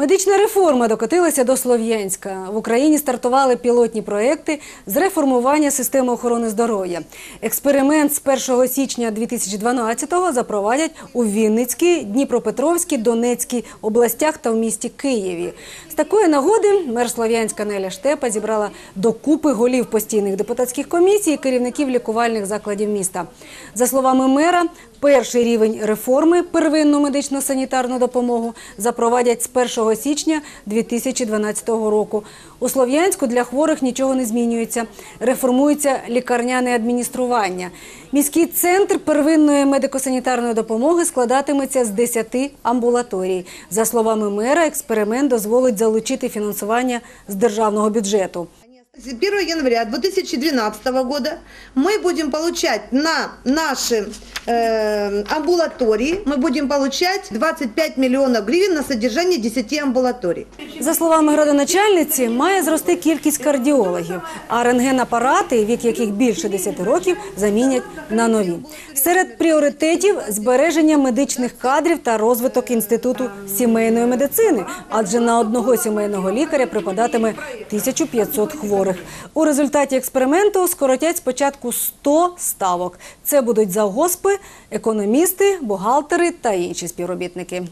Медична реформа докотилася до Слов'янська. В Україні стартували пілотні проекти з реформування системи охорони здоров'я. Експеримент з 1 січня 2012-го запровадять у Вінницькій, Дніпропетровській, Донецькій областях та в місті Києві. З такої нагоди мер Слов'янська Неля Штепа зібрала докупи голів постійних депутатських комісій і керівників лікувальних закладів міста. За словами мера, Перший рівень реформи первинну медично-санітарну допомогу запровадять з 1 січня 2012 року. У Слов'янську для хворих нічого не змінюється. Реформується лікарняне адміністрування. Міський центр первинної медико-санітарної допомоги складатиметься з 10 амбулаторій. За словами мера, експеримент дозволить залучити фінансування з державного бюджету. С 1 января 2012 года мы будем получать на наши э, амбулатории, мы будем получать 25 миллионов гривен на содержание 10 амбулаторий. За словами градоначальниці, має зрости кількість кардіологів, а рентгенапарати, вік яких більше 10 років, замінять на нові. Серед пріоритетів збереження медичних кадрів та розвиток інституту сімейної медицини, адже на одного сімейного лікаря припадатиме 1500 хворих. У результаті експерименту скоротять спочатку 100 ставок. Це будуть завгоспи, економісти, бухгалтери та інші співробітники.